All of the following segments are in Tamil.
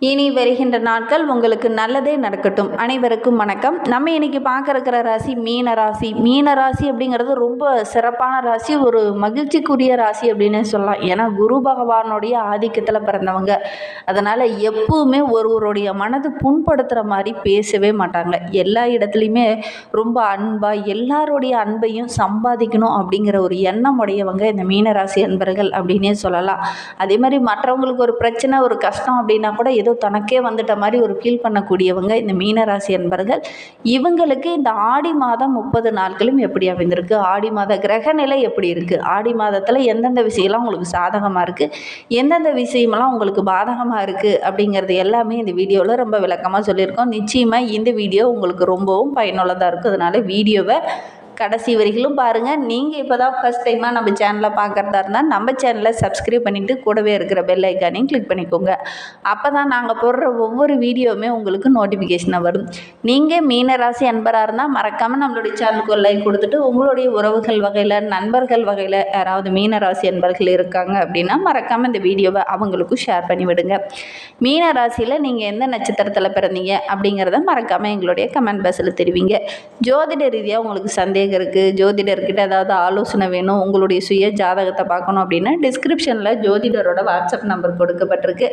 இனி வருகின்ற நாட்கள் உங்களுக்கு நல்லதே நடக்கட்டும். அனைவருக்கும் வணக்கம். நம்ம இன்னைக்கு பார்க்க இருக்கிற ராசி மீன ராசி. மீன ராசி அப்படிங்கிறது ரொம்ப சிறப்பான ராசி ஒரு மகிழ்ச்சிக்குரிய ராசி அப்படின்னு சொல்லலாம். ஏன்னா குரு பகவானுடைய ஆதிக்கத்தில் பிறந்தவங்க. அதனால் எப்பவுமே ஒருவருடைய மனது புண்படுத்துகிற மாதிரி பேசவே மாட்டாங்க. எல்லா இடத்துலையுமே ரொம்ப அன்பாக எல்லாருடைய அன்பையும் சம்பாதிக்கணும் அப்படிங்கிற ஒரு எண்ணம் உடையவங்க இந்த மீனராசி அன்பர்கள் அப்படின்னே சொல்லலாம். அதே மாதிரி மற்றவங்களுக்கு ஒரு பிரச்சனை ஒரு கஷ்டம் அப்படின்னா கூட ஏதோ தனக்கே வந்துட்ட மாதிரி ஒரு ஃபீல் பண்ணக்கூடியவங்க இந்த மீனராசி என்பர்கள் இவங்களுக்கு இந்த ஆடி மாதம் முப்பது நாட்களும் எப்படி அமைந்திருக்கு? ஆடி மாத கிரக நிலை எப்படி இருக்குது ஆடி மாதத்தில் எந்தெந்த விஷயம்லாம் உங்களுக்கு சாதகமாக இருக்குது எந்தெந்த விஷயமெல்லாம் உங்களுக்கு பாதகமாக இருக்குது அப்படிங்கிறது எல்லாமே இந்த வீடியோவில் ரொம்ப விளக்கமாக சொல்லியிருக்கோம். நிச்சயமாக இந்த வீடியோ உங்களுக்கு ரொம்பவும் பயனுள்ளதாக இருக்கும். அதனால் வீடியோவை கடைசி வரைகளும் பாருங்கள் நீங்கள் இப்போ தான் ஃபஸ்ட் டைமாக நம்ம சேனலை பார்க்குறதா இருந்தால் நம்ம சேனலை சப்ஸ்கிரைப் பண்ணிவிட்டு கூடவே இருக்கிற பெல் ஐக்கானையும் கிளிக் பண்ணிக்கோங்க. அப்போ தான் நாங்கள் போடுற ஒவ்வொரு வீடியோவுமே உங்களுக்கு நோட்டிஃபிகேஷனாக வரும். நீங்கள் மீனராசி அன்பராக இருந்தால் மறக்காமல் நம்மளுடைய சேனலுக்கு ஒரு லைக் கொடுத்துட்டு உங்களுடைய உறவுகள் வகையில் நண்பர்கள் வகையில் யாராவது மீனராசி அன்பர்கள் இருக்காங்க அப்படின்னா மறக்காமல் இந்த வீடியோவை அவங்களுக்கும் ஷேர் பண்ணி விடுங்க. நீங்கள் எந்த நட்சத்திரத்தில் பிறந்தீங்க அப்படிங்கிறத மறக்காமல் எங்களுடைய கமெண்ட் பாக்ஸில் தெரிவிங்க. ஜோதிட ரீதியாக உங்களுக்கு சந்தேகம் இருக்குது ஜோதிடர்கிட்ட ஏதாவது ஆலோசனை வேணும் உங்களுடைய சுய ஜாதகத்தை பார்க்கணும் அப்படின்னா டிஸ்கிரிப்ஷனில் ஜோதிடரோட வாட்ஸ்அப் நம்பர் கொடுக்கப்பட்டிருக்கு.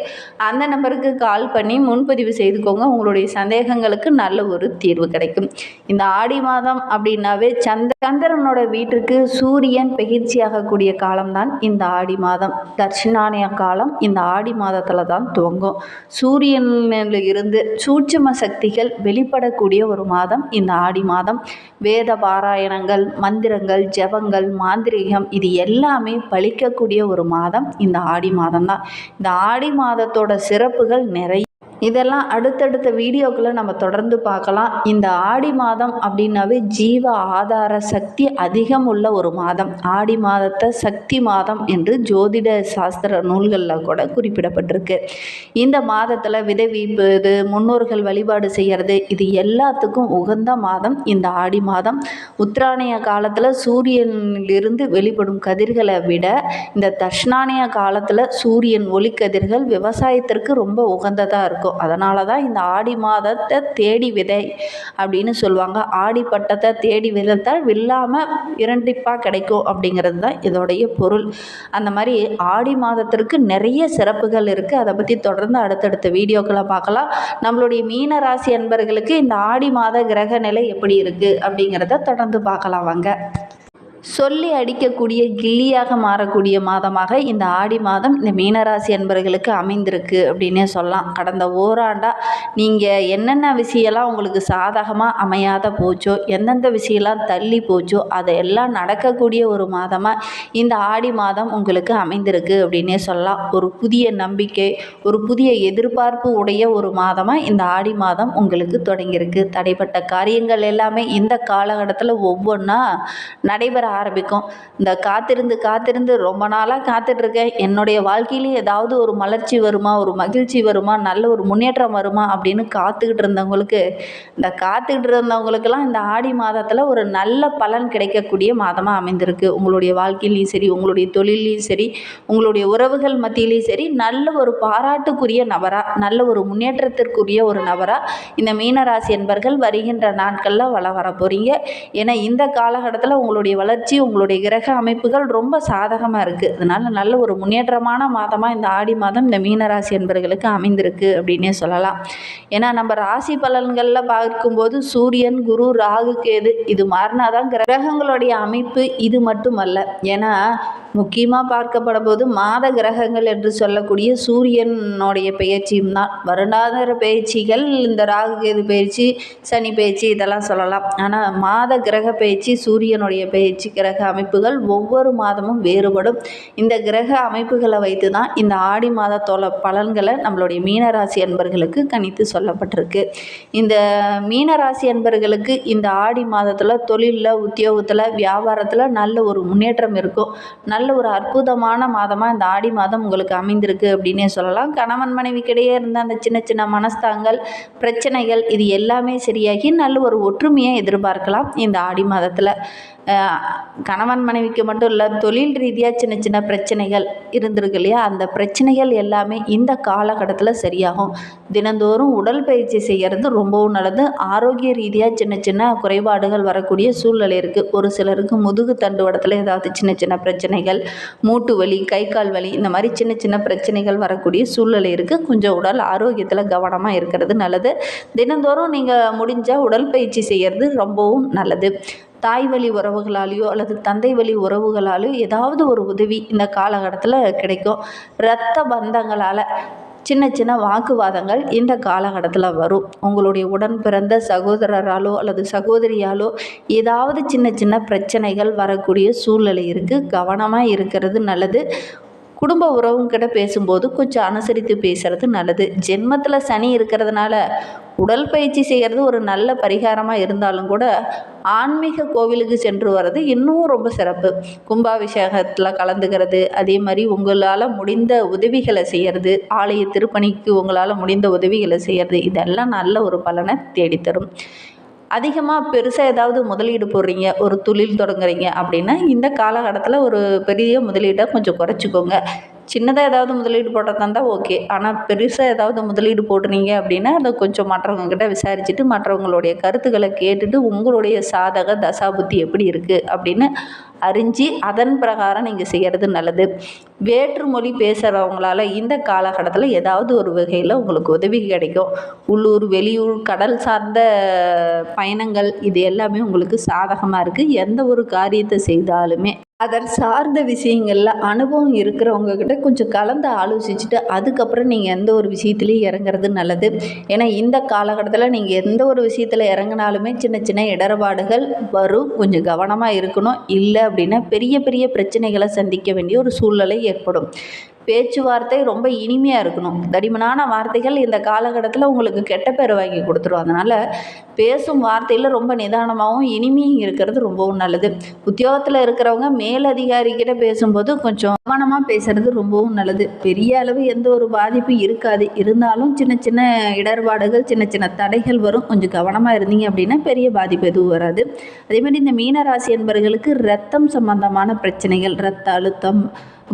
அந்த நம்பருக்கு கால் பண்ணி முன்பதிவு செய்துக்கோங்க. உங்களுடைய சந்தேகங்களுக்கு நல்ல ஒரு தீர்வு கிடைக்கும். இந்த ஆடி மாதம் அப்படின்னாவே சந்திர சந்திரனோட வீட்டிற்கு சூரியன் பயிற்சியாகக்கூடிய காலம்தான் இந்த ஆடி மாதம். தட்சிணானிய காலம் இந்த ஆடி மாதத்தில் தான் துவங்கும். சூரியனில் இருந்து சூட்சம சக்திகள் வெளிப்படக்கூடிய ஒரு மாதம் இந்த ஆடி மாதம். வேத பாராயணங்கள் மந்திரங்கள் ஜபங்கள் மாந்திரிகம் இது எல்லாமே பழிக்கக்கூடிய ஒரு மாதம். இந்த ஆடி மாதம்தான். இந்த ஆடி மாதத்தோட சிறப்புகள் நிறைய இதெல்லாம் அடுத்தடுத்த வீடியோக்களை நம்ம தொடர்ந்து பார்க்கலாம். இந்த ஆடி மாதம் அப்படின்னாவே ஜீவ ஆதார சக்தி அதிகம் உள்ள ஒரு மாதம். ஆடி மாதத்தை சக்தி மாதம் என்று ஜோதிட சாஸ்திர நூல்களில் கூட குறிப்பிடப்பட்டிருக்கு. இந்த மாதத்தில் விதை வீப்பது முன்னோர்கள் வழிபாடு செய்கிறது இது எல்லாத்துக்கும் உகந்த மாதம் இந்த ஆடி மாதம். உத்திராணிய காலத்தில் சூரியனிலிருந்து வெளிப்படும் கதிர்களை விட இந்த தர்ஷ்ணானிய காலத்தில் சூரியன் ஒளிக்கதிர்கள் விவசாயத்திற்கு ரொம்ப உகந்ததாக இருக்கும். அதனால தான் இந்த ஆடி மாதத்தை தேடி விதை அப்படின்னு சொல்லுவாங்க. ஆடி பட்டத்தை தேடி விதைத்தால் வில்லாமல் இரண்டிப்பாக கிடைக்கும் அப்படிங்கிறது தான் இதோடைய பொருள். அந்த மாதிரி ஆடி மாதத்திற்கு நிறைய சிறப்புகள் இருக்குது அதை பற்றி தொடர்ந்து அடுத்தடுத்த வீடியோக்களை பார்க்கலாம். நம்மளுடைய மீன ராசி அன்பர்களுக்கு இந்த ஆடி மாத கிரக நிலை எப்படி இருக்குது அப்படிங்கிறத தொடர்ந்து பார்க்கலாம் வாங்க. சொல்லி அடிக்கக்கூடிய கில்லியாக மாறக்கூடிய மாதமாக இந்த ஆடி மாதம் இந்த மீனராசி அன்பர்களுக்கு அமைந்திருக்கு அப்படின்னே சொல்லலாம். கடந்த ஓராண்டாக நீங்கள் என்னென்ன விஷயம்லாம் உங்களுக்கு சாதகமாக அமையாத போச்சோ எந்தெந்த விஷயம்லாம் தள்ளி போச்சோ அதையெல்லாம் நடக்கக்கூடிய ஒரு மாதமாக இந்த ஆடி மாதம் உங்களுக்கு அமைந்திருக்கு அப்படின்னே சொல்லலாம். ஒரு புதிய நம்பிக்கை ஒரு புதிய எதிர்பார்ப்பு உடைய ஒரு மாதமாக இந்த ஆடி மாதம் உங்களுக்கு தொடங்கியிருக்கு. தடைப்பட்ட காரியங்கள் எல்லாமே இந்த காலகட்டத்தில் ஒவ்வொன்றா நடைபெற ஆரம்பிக்கும். இந்த காத்திருந்து காத்திருந்து ரொம்ப நாளாக காத்துட்ருக்கேன். என்னுடைய வாழ்க்கையிலே ஏதாவது ஒரு மலர்ச்சி வருமா ஒரு மகிழ்ச்சி வருமா நல்ல ஒரு முன்னேற்றம் வருமா அப்படின்னு காத்துக்கிட்டு இருந்தவங்களுக்கு இந்த காத்துக்கிட்டு இருந்தவங்களுக்கெல்லாம் இந்த ஆடி மாதத்தில் ஒரு நல்ல பலன் கிடைக்கக்கூடிய மாதமாக அமைந்திருக்கு. உங்களுடைய வாழ்க்கையிலையும் சரி உங்களுடைய தொழிலையும் சரி உங்களுடைய உறவுகள் மத்தியிலையும் சரி நல்ல ஒரு பாராட்டுக்குரிய நபராக நல்ல ஒரு முன்னேற்றத்திற்குரிய ஒரு நபராக இந்த மீனராசி என்பர்கள் வருகின்ற நாட்களில் வள வர போகிறீங்க ஏன்னா இந்த காலகட்டத்தில் உங்களுடைய வளர்ச்சி உங்களுடைய கிரக அமைப்புகள் ரொம்ப சாதகமாக இருக்குது அதனால் நல்ல ஒரு முன்னேற்றமான மாதமாக இந்த ஆடி மாதம் இந்த மீனராசி என்பர்களுக்கு அமைந்திருக்கு அப்படின்னே சொல்லலாம். ஏன்னா நம்ம ராசி பலன்களில் பார்க்கும்போது சூரியன் குரு ராகு கேது இது மாறினா தான் கிரகங்களுடைய அமைப்பு இது மட்டுமல்ல. ஏன்னா முக்கியமாக பார்க்கப்பட போது மாத கிரகங்கள் என்று சொல்லக்கூடிய சூரியனுடைய பெயர்ச்சியும் தான். வருடாந்திர பயிற்சிகள் இந்த ராகு கேது பயிற்சி சனி பயிற்சி இதெல்லாம் சொல்லலாம். ஆனால் மாத கிரக பயிற்சி சூரியனுடைய பயிற்சி கிரக அமைப்புகள் ஒவ்வொரு மாதமும் வேறுபடும். இந்த கிரக அமைப்புகளை வைத்து தான் இந்த ஆடி மாதத்தோட பலன்களை நம்மளுடைய மீனராசி அன்பர்களுக்கு கணித்து சொல்லப்பட்டிருக்கு. இந்த மீனராசி அன்பர்களுக்கு இந்த ஆடி மாதத்தில் தொழிலில் உத்தியோகத்தில் வியாபாரத்தில் நல்ல ஒரு முன்னேற்றம் இருக்கும். நல்ல நல்ல ஒரு அற்புதமான மாதமாக இந்த ஆடி மாதம் உங்களுக்கு அமைந்திருக்கு அப்படின்னே சொல்லலாம். கணவன் மனைவிக்கிடையே இருந்த அந்த சின்ன சின்ன மனஸ்தாங்கள் பிரச்சனைகள் இது எல்லாமே சரியாகி நல்ல ஒரு ஒற்றுமையை எதிர்பார்க்கலாம் இந்த ஆடி மாதத்தில். கணவன் மனைவிக்கு மட்டும் இல்லை தொழில் ரீதியாக சின்ன சின்ன பிரச்சனைகள் இருந்திருக்கு இல்லையா? அந்த பிரச்சனைகள் எல்லாமே இந்த காலகட்டத்தில் சரியாகும். தினந்தோறும் உடல் பயிற்சி செய்கிறது ரொம்பவும் நல்லது. ஆரோக்கிய ரீதியாக சின்ன சின்ன குறைபாடுகள் வரக்கூடிய சூழ்நிலை இருக்குது ஒரு சிலருக்கு முதுகு தண்டுவடத்தில் ஏதாவது சின்ன சின்ன பிரச்சனைகள் மூட்டு வலி கை கால் வலி இந்த மாதிரி சின்ன சின்ன பிரச்சனைகள் வரக்கூடிய சூழ்நிலை இருக்குது கொஞ்சம் உடல் ஆரோக்கியத்தில் கவனமாக இருக்கிறது நல்லது. தினந்தோறும் நீங்கள் முடிஞ்சால் உடற்பயிற்சி செய்கிறது ரொம்பவும் நல்லது. தாய் வழி உறவுகளாலேயோ அல்லது தந்தை வழி உறவுகளாலேயோ ஏதாவது ஒரு உதவி இந்த காலகட்டத்தில் கிடைக்கும். இரத்த பந்தங்களால் சின்ன சின்ன வாக்குவாதங்கள் இந்த காலகட்டத்தில் வரும். உங்களுடைய உடன் பிறந்த சகோதரராலோ அல்லது சகோதரியாலோ ஏதாவது சின்ன சின்ன பிரச்சனைகள் வரக்கூடிய சூழ்நிலை இருக்குது கவனமாக இருக்கிறது நல்லது. குடும்ப உறவுங்கிட்ட பேசும்போது கொஞ்சம் அனுசரித்து பேசுகிறது நல்லது. ஜென்மத்தில் சனி இருக்கிறதுனால உடற்பயிற்சி செய்கிறது ஒரு நல்ல பரிகாரமாக இருந்தாலும் கூட ஆன்மீக கோவிலுக்கு சென்று வர்றது இன்னும் ரொம்ப சிறப்பு. கும்பாபிஷேகத்தில் கலந்துக்கிறது அதே மாதிரி உங்களால் முடிந்த உதவிகளை செய்கிறது ஆலய திருப்பணிக்கு உங்களால் முடிந்த உதவிகளை செய்கிறது இதெல்லாம் நல்ல ஒரு பலனை தேடித்தரும். அதிகமாக பெருசாக ஏதாவது முதலீடு போடுறீங்க ஒரு தொழில் தொடங்குறீங்க அப்படின்னா இந்த காலகட்டத்தில் ஒரு பெரிய முதலீட்டை கொஞ்சம் குறைச்சிக்கோங்க. சின்னதாக ஏதாவது முதலீடு போடுறதா இருந்தால் ஓகே. ஆனால் பெருசாக ஏதாவது முதலீடு போடுறீங்க அப்படின்னா அதை கொஞ்சம் மற்றவங்கக்கிட்ட விசாரிச்சுட்டு மற்றவங்களுடைய கருத்துக்களை கேட்டுட்டு உங்களுடைய சாதக தசாபுத்தி எப்படி இருக்குது அப்படின்னு அறிஞ்சு அதன் பிரகாரம் நீங்கள் செய்கிறது நல்லது. வேற்று மொழி பேசுகிறவங்களால இந்த காலகட்டத்தில் ஏதாவது ஒரு வகையில் உங்களுக்கு உதவி கிடைக்கும். உள்ளூர் வெளியூர் கடல் சார்ந்த பயணங்கள் இது எல்லாமே உங்களுக்கு சாதகமாக இருக்குது எந்த ஒரு காரியத்தை செய்தாலுமே. அதன் சார்ந்த விஷயங்களில் அனுபவம் இருக்கிறவங்க கிட்ட கொஞ்சம் கலந்து ஆலோசிச்சுட்டு அதுக்கப்புறம் நீங்கள் எந்த ஒரு விஷயத்துலையும் இறங்குறது நல்லது. ஏன்னா இந்த காலகட்டத்தில் நீங்கள் எந்த ஒரு விஷயத்தில் இறங்கினாலுமே சின்ன சின்ன இடர்பாடுகள் வரும். கொஞ்சம் கவனமாக இருக்கணும். இல்லை அப்படின்னா பெரிய பெரிய பிரச்சனைகளை சந்திக்க வேண்டிய ஒரு சூழ்நிலை ஏற்படும். பேச்சுவார்த்தை ரொம்ப இனிமையாக இருக்கணும். தடிமனான வார்த்தைகள் இந்த காலகட்டத்தில் உங்களுக்கு கெட்ட பேர் வாங்கி கொடுத்துரும். அதனால் பேசும் வார்த்தையில் ரொம்ப நிதானமாகவும் இனிமையும் இருக்கிறது ரொம்பவும் நல்லது. உத்தியோகத்தில் இருக்கிறவங்க மேலதிகாரிக்கிட்ட பேசும்போது கொஞ்சம் கவனமாக பேசுகிறது ரொம்பவும் நல்லது. பெரிய அளவு எந்த ஒரு பாதிப்பும் இருக்காது. இருந்தாலும் சின்ன சின்ன இடர்பாடுகள் சின்ன சின்ன தடைகள் வரும். கொஞ்சம் கவனமாக இருந்தீங்க அப்படின்னா பெரிய பாதிப்பு எதுவும் வராது. அதேமாதிரி இந்த மீனராசி என்பவர்களுக்கு ரத்தம் சம்பந்தமான பிரச்சனைகள் ரத்த அழுத்தம்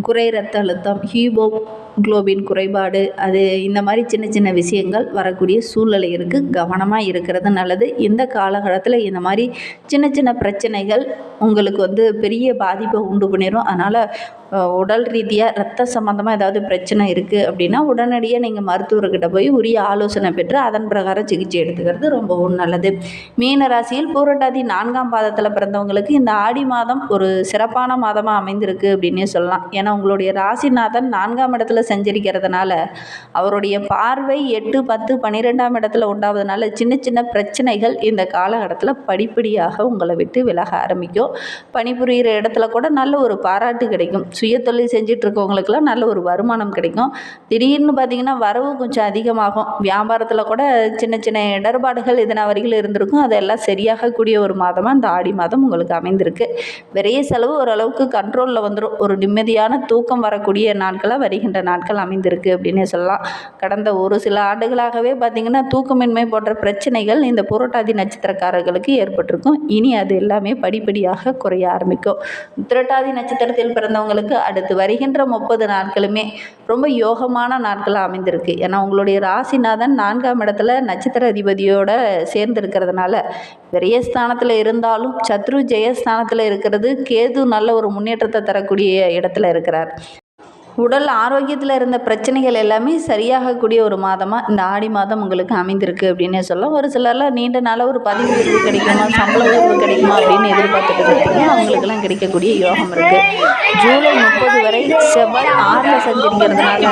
குறை ரத்த அழுத்தம் ஹீமோ குளோபின் குறைபாடு அது இந்த மாதிரி சின்ன சின்ன விஷயங்கள் வரக்கூடிய சூழ்நிலை இருக்குது கவனமாக இருக்கிறது நல்லது. இந்த காலகட்டத்தில் இந்த மாதிரி சின்ன சின்ன பிரச்சனைகள் உங்களுக்கு வந்து பெரிய பாதிப்பை உண்டு பண்ணிடும் அதனால் உடல் ரீதியாக ரத்த சம்மந்தமாக ஏதாவது பிரச்சனை இருக்குது அப்படின்னா உடனடியாக நீங்கள் மருத்துவர்கிட்ட போய் உரிய ஆலோசனை பெற்று அதன் பிரகாரம் சிகிச்சை எடுத்துக்கிறது ரொம்பவும் நல்லது. மீன ராசியில் பூரட்டாதி நான்காம் பாதத்தில் பிறந்தவங்களுக்கு இந்த ஆடி மாதம் ஒரு சிறப்பான மாதமாக அமைந்திருக்கு அப்படின்னே சொல்லலாம். ஏன்னா உங்களுடைய ராசிநாதன் நான்காம் இடத்துல செஞ்சிருக்கிறதுனால அவருடைய பார்வை எட்டு பத்து பன்னிரெண்டாம் இடத்துல உண்டாவதுனால சின்ன சின்ன பிரச்சனைகள் இந்த காலகட்டத்தில் படிப்படியாக உங்களை விட்டு விலக ஆரம்பிக்கும். பணிபுரிகிற இடத்துல கூட நல்ல ஒரு பாராட்டு கிடைக்கும். சுய தொழில் செஞ்சுட்டு இருக்கவங்களுக்கெல்லாம் நல்ல ஒரு வருமானம் கிடைக்கும். திடீர்னு பார்த்திங்கன்னா வரவு கொஞ்சம் அதிகமாகும். வியாபாரத்தில் கூட சின்ன சின்ன இடர்பாடுகள் இதனால் வரைக்கும் இருந்திருக்கும். அதெல்லாம் சரியாகக்கூடிய ஒரு மாதமாக இந்த ஆடி மாதம் உங்களுக்கு அமைந்திருக்கு. விரைய செலவு ஓரளவுக்கு கண்ட்ரோலில் வந்துடும் ஒரு நிம்மதியான தூக்கம் வரக்கூடிய நாட்களாக வருகின்ற நாட்கள். நாட்கள் அமைந்திருக்கு அப்படின்னே சொல்லலாம். கடந்த ஒரு சில ஆண்டுகளாகவே பார்த்திங்கன்னா தூக்கமின்மை போன்ற பிரச்சனைகள் இந்த புரட்டாதி நட்சத்திரக்காரர்களுக்கு ஏற்பட்டிருக்கும். இனி அது எல்லாமே படிப்படியாக குறைய ஆரம்பிக்கும். புரட்டாதி நட்சத்திரத்தில் பிறந்தவங்களுக்கு அடுத்து வருகின்ற முப்பது நாட்களுமே ரொம்ப யோகமான நாட்களாக அமைந்திருக்கு. ஏன்னா உங்களுடைய ராசிநாதன் நான்காம் இடத்துல நட்சத்திர அதிபதியோட சேர்ந்திருக்கிறதுனால விரயஸ்தானத்தில் இருந்தாலும் சத்ரு ஜெயஸ்தானத்தில் இருக்கிறது கேது நல்ல ஒரு முன்னேற்றத்தை தரக்கூடிய இடத்துல இருக்கிறார். உடல் ஆரோக்கியத்தில் இருந்த பிரச்சனைகள் எல்லாமே சரியாகக்கூடிய ஒரு மாதமாக இந்த ஆடி மாதம் உங்களுக்கு அமைந்திருக்கு அப்படின்னே சொல்லலாம். ஒரு சிலர்லாம் நீண்ட நாளாக ஒரு பதவி உயர்வு கிடைக்குமா சம்பள உயர்வு கிடைக்குமா அப்படின்னு எதிர்பார்த்துட்டு இருக்கீங்க அவங்களுக்கெல்லாம் கிடைக்கக்கூடிய யோகம் இருக்குது ஜூலை முப்பது வரை செவ்வாய் ஆறில் சஞ்சரிக்கிறதுனால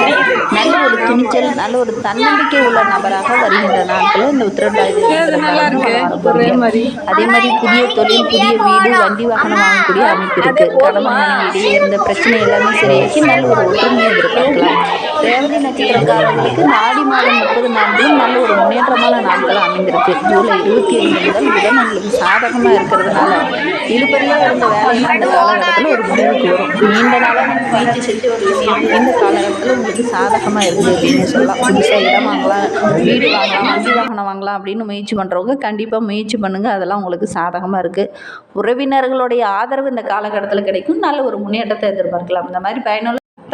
நல்ல ஒரு துணிச்சல் நல்ல ஒரு தன்னம்பிக்கை உள்ள நபராக வருகின்ற நாட்களில் இந்த உத்திரட்டாதி அதே மாதிரி புதிய தொழில் புதிய வீடு வண்டி வாகனம் வாங்கக்கூடிய அமைப்பு இருக்குது மனைவி இடையே இருந்த பிரச்சனை எல்லாமே சரியாக்கி நல்ல ஒரு ஒற்றுமையை எதிர்பார்க்கலாம். ரேவதி நட்சத்திரக்காரர்களுக்கு ஆடி மாதம் முப்பது நாட்களும் நல்ல ஒரு முன்னேற்றமான நாட்கள் அமைந்திருக்கு. ஜூலை இருபத்தி ஐந்து முதல் புதன் உங்களுக்கு சாதகமாக இருக்கிறதுனால இழுபறியாக இருந்த வேலையெல்லாம் இந்த காலகட்டத்தில் ஒரு முடிவுக்கு வரும். நீண்ட நாளாக நீங்கள் முயற்சி செஞ்சு ஒரு விஷயம் இந்த காலகட்டத்தில் உங்களுக்கு சாதகமாக இருக்குது அப்படின்னு சொல்லலாம். புதுசாக இடம் வாங்கலாம் வீடு வாங்கலாம் வண்டி வாகனம் வாங்கலாம் அப்படின்னு முயற்சி பண்ணுறவங்க கண்டிப்பாக முயற்சி பண்ணுங்கள் அதெல்லாம் உங்களுக்கு சாதகமாக இருக்குது உறவினர்களுடைய ஆதரவு இந்த காலகட்டத்தில் கிடைக்கும். நல்ல ஒரு முன்னேற்றத்தை எதிர்பார்க்கலாம். இந்த மாதிரி பயனுள்ள